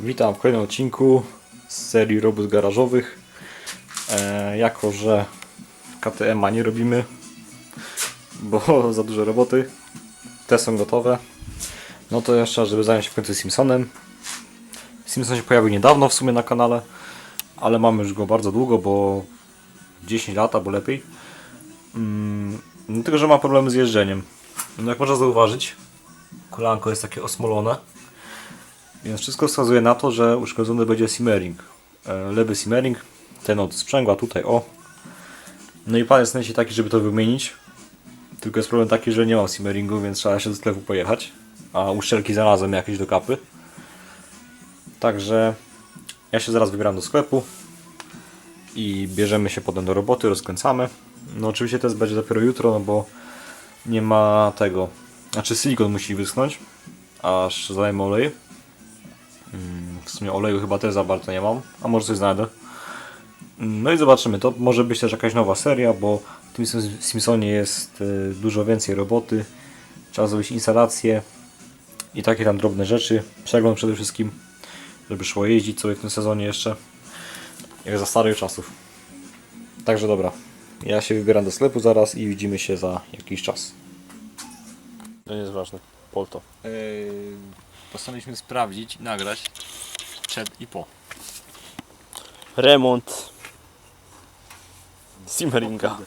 Witam w kolejnym odcinku z serii robót garażowych. E, jako, że KTM-a nie robimy, bo za dużo roboty, te są gotowe, no to jeszcze, żeby zająć się w końcu Simpsonem. Simpson się pojawił niedawno w sumie na kanale, ale mamy już go bardzo długo, bo 10 lat albo lepiej. Mm, no tylko, że ma problemy z jeżdżeniem. No jak można zauważyć, kolanko jest takie osmolone. Więc wszystko wskazuje na to, że uszkodzony będzie simmering. E, Lewy simmering, ten od sprzęgła tutaj, o. No i plan jest razie taki, żeby to wymienić. Tylko jest problem taki, że nie mam simmeringu, więc trzeba się do sklepu pojechać. A uszczelki znalazłem jakieś do kapy. Także ja się zaraz wybieram do sklepu i bierzemy się potem do roboty, rozkręcamy. No oczywiście test będzie dopiero jutro, no bo nie ma tego. Znaczy silikon musi wyschnąć, aż zalejemy olej. Mm, W sumie oleju chyba też za bardzo nie mam, a może coś znajdę. Mm, No i zobaczymy, to może być też jakaś nowa seria, bo w tym Sim- Simpsonie jest y, dużo więcej roboty. Trzeba zrobić instalację i takie tam drobne rzeczy. Przegląd przede wszystkim, żeby szło jeździć sobie w tym sezonie jeszcze. Jak za starych czasów. Także dobra, ja się wybieram do sklepu zaraz i widzimy się za jakiś czas. To nie jest ważne. Polto. Yy, postanowiliśmy sprawdzić, nagrać przed i po. Remont Simmeringa.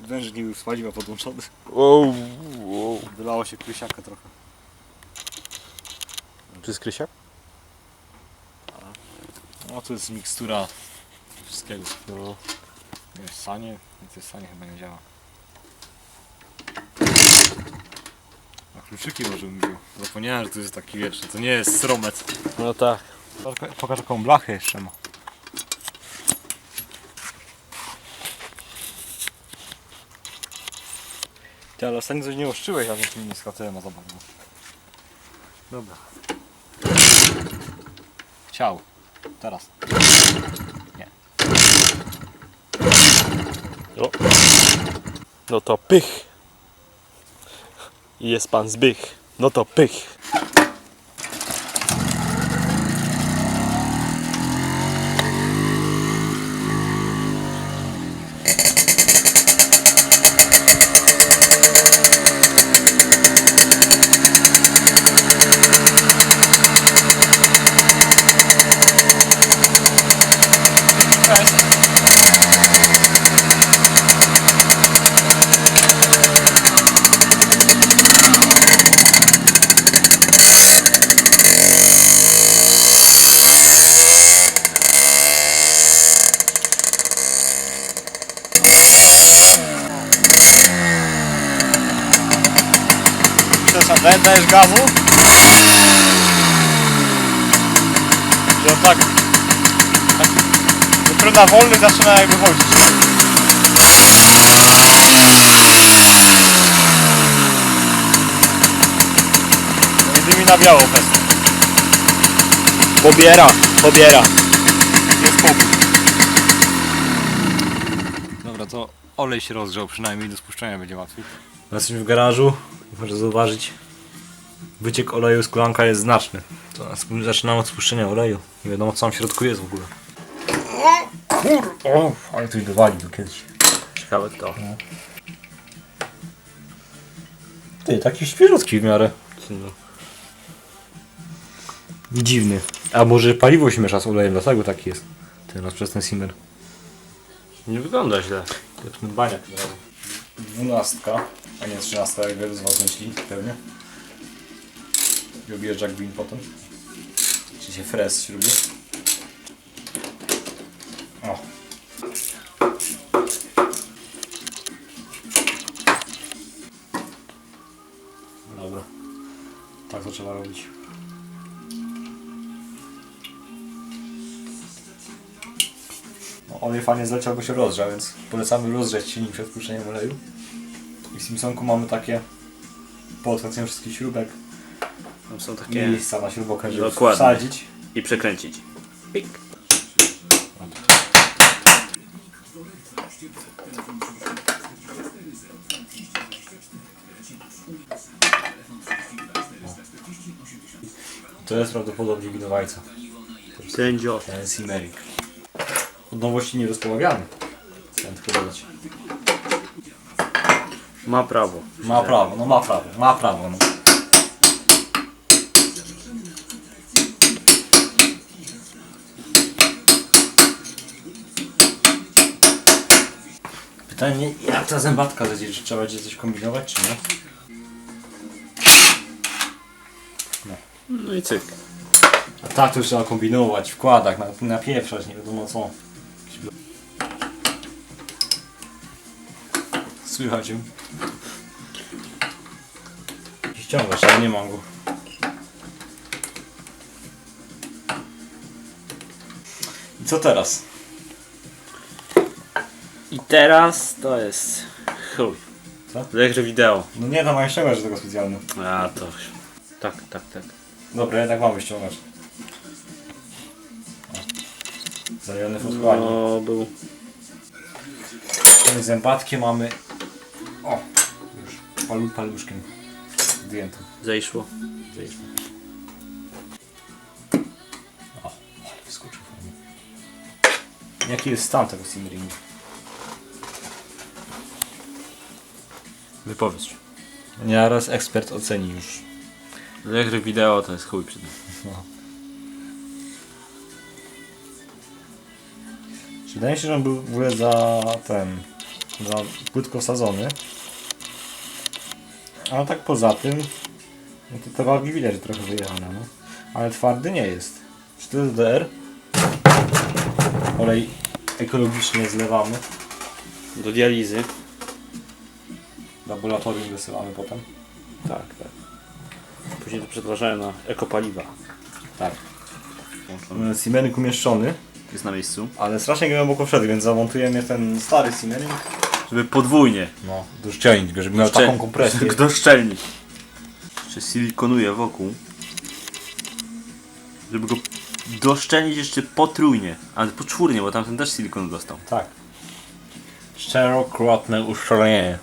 Wężyk nie był w spaliwa podłączony. Wow, wow. Wylało się krysiaka trochę. To jest Krysiak? No to jest mikstura wszystkiego. No. Jest sanie, więc jest sanie chyba nie działa. Kluczyki może bym wziął. Zapomniałem, że to jest taki wieczny. To nie jest sromet. no tak. Pokaż jaką blachę jeszcze ma. Ty, ale ostatnio coś nie oszczyłeś, a więc mi nie KTM za bardzo. Dobra. Chciał. Teraz. No. no to pych. Jest pan Zbych. No to pych. Przepraszam, daj, dajesz gazu? Że on tak... tak dopiero na wolny zaczyna jakby chodzić. Między mi na biało kwestię. Pobiera, pobiera. Jest pobór. Dobra, to olej się rozgrzał, przynajmniej do spuszczenia będzie łatwiej. Jesteśmy w garażu i można zauważyć wyciek oleju z kolanka jest znaczny. To zaczynamy od spuszczenia oleju. Nie wiadomo co tam w środku jest w ogóle. O kur... O, ale ktoś dowalił tu kiedyś. Ciekawe kto. Ty, taki świeżutki w miarę. No. Dziwny. A może paliwo się miesza z olejem, dlatego taki jest. Teraz przez ten simmer. Nie wygląda źle. Lepszy baniak od razu. Dwunastka, a nie trzynastka, jak wielu z was myśli, pewnie. I objeżdża gwint potem. Czy się fres śrubi. O. Dobra. Tak to trzeba robić. Olej fajnie zleciał, bo się rozgrzał, więc polecamy rozgrzać silnik przed wpuszczeniem oleju. I w Simpsonku mamy takie po odkręceniu wszystkich śrubek Tam są takie... miejsca na śrubokręt, żeby Dokładnie. wsadzić. I przekręcić. Pik. To jest prawdopodobnie winowajca. Sędzio. Ten Simmering. Od nowości nie. Chciałem tylko dodać. Ma prawo. Ma prawo, no ma prawo, ma prawo. No. Pytanie, jak ta zębatka leci? Czy trzeba będzie coś kombinować, czy nie? No i cyk. A tak to już trzeba kombinować, wkładać, na- napieprzać, nie wiadomo co. Słychać ją. Ściągasz, ale nie mam go. I co teraz? I teraz to jest chuj. Co? Legrze wideo. No nie, tam mają ściągać do tego specjalnie. A to... Tak, tak, tak. Dobra, jednak mamy ściągać. Zajony w odchłanie. No, był... Tym zębatkiem mamy... Palu, paluszkiem zdjętym. Zejszło. Zejdźmy. O, ale wyskoczył fajnie. Jaki jest stan tego simmeringu? Wypowiedz. Nieraz ekspert oceni już. Legrze wideo to jest chuj przy tym. Wydaje mi się, że on był w ogóle za ten, za płytko sadzony. Ale tak poza tym, no to te walki widać, że trochę wyjechane, no. Ale twardy nie jest. Czy to jest DR? Olej ekologicznie zlewamy. Do dializy. Laboratorium wysyłamy potem. Tak, tak. Później to przetwarzają na ekopaliwa. Tak. Simmering umieszczony, Jest na miejscu. ale strasznie głęboko wszedł, więc zamontujemy ten stary Simmering. Żeby podwójnie. No, doszczelnić go, żeby miał taką kompresję. Doszczelnić. Jeszcze silikonuję wokół. Żeby go doszczelnić jeszcze potrójnie. Ale poczwórnie, bo tamten też silikon dostał. Tak. Czterokrotne uszczelnienie.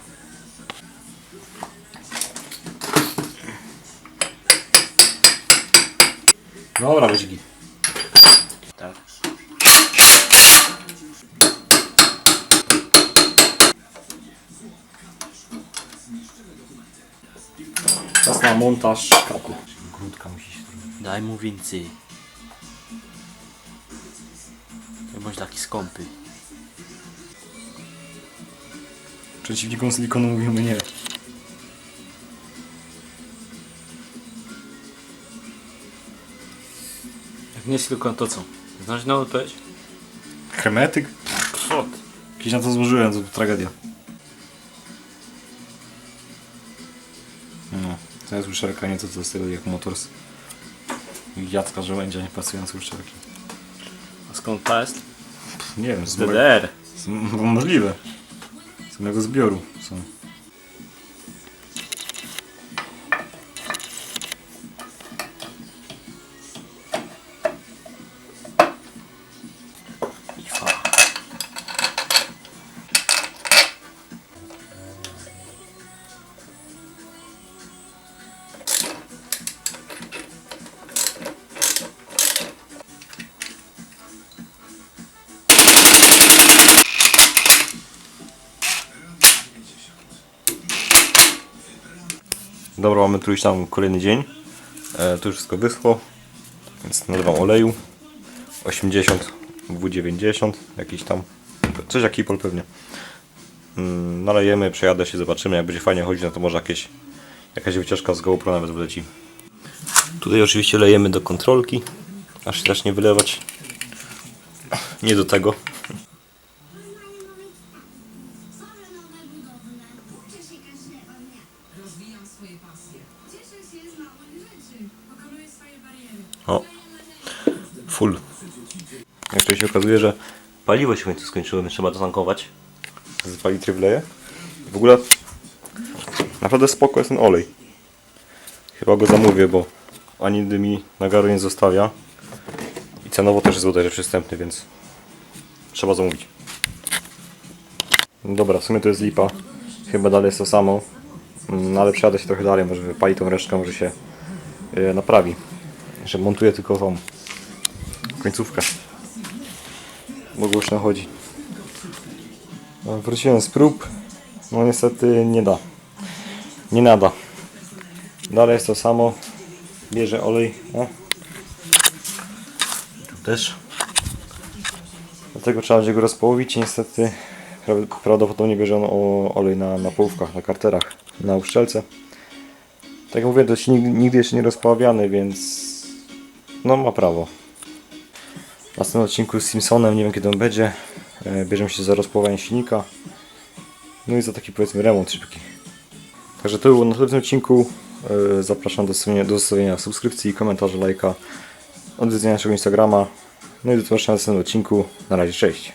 Dobra, będzie git. Tak. Czas na montaż kapy. Grudka musi się zrobić. Daj mu więcej. Nie bądź taki skąpy. Przeciwnikom silikonu mówimy nie. Jak nie silikon to co? Znasz nową odpowiedź? Hermetyk? Przod. Kiedyś na to złożyłem, to tragedia. No, to jest uszczelka, nie to co z tego jak Motors. Jacka żołędzia nie pasujące uszczelki. A skąd ta jest? Nie wiem, Z DDR. Możliwe. Z mojego zbioru są. Dobra, mamy tu już tam kolejny dzień. E, tu już wszystko wyschło. Więc nalewam oleju. 80, W90, jakiś tam. Coś jak Kipol pewnie. Mm, nalejemy, przejadę się, zobaczymy. Jak będzie fajnie chodzić, no to może jakieś, jakaś wycieczka z GoPro nawet wleci. Tutaj oczywiście lejemy do kontrolki. Aż się zacznie wylewać. Nie do tego. Się okazuje, że paliwo się w końcu skończyło, więc trzeba dotankować. Z 2 litry. W ogóle naprawdę spoko jest ten olej. Chyba go zamówię, bo ani dymi na garu nie zostawia. I cenowo też jest bodajże przystępny, więc trzeba zamówić. Dobra, w sumie to jest lipa. Chyba dalej jest to samo. No ale przejadę się trochę dalej, może wypali tą resztkę, może się e, naprawi. Jeszcze montuję tylko tą końcówkę. Bo głośno chodzi. No, wróciłem z prób. No niestety nie da. Nie nada. Dalej jest to samo. Bierze olej. O. Tu też. Dlatego trzeba będzie go rozpołowić i niestety pra- prawdopodobnie bierze on olej na, na połówkach, na karterach, na uszczelce. Tak jak mówię, to się nigdy, jeszcze nie rozpoławiany, więc no ma prawo. W następnym odcinku z Simpsonem, nie wiem kiedy on będzie, e, bierzemy się za rozpołowanie silnika. No i za taki powiedzmy remont szybki. Także to było na następnym odcinku. E, Zapraszam do zostawienia, do zostawienia subskrypcji, komentarza, lajka, odwiedzenia naszego Instagrama. No i do zobaczenia w następnym odcinku. Na razie, cześć.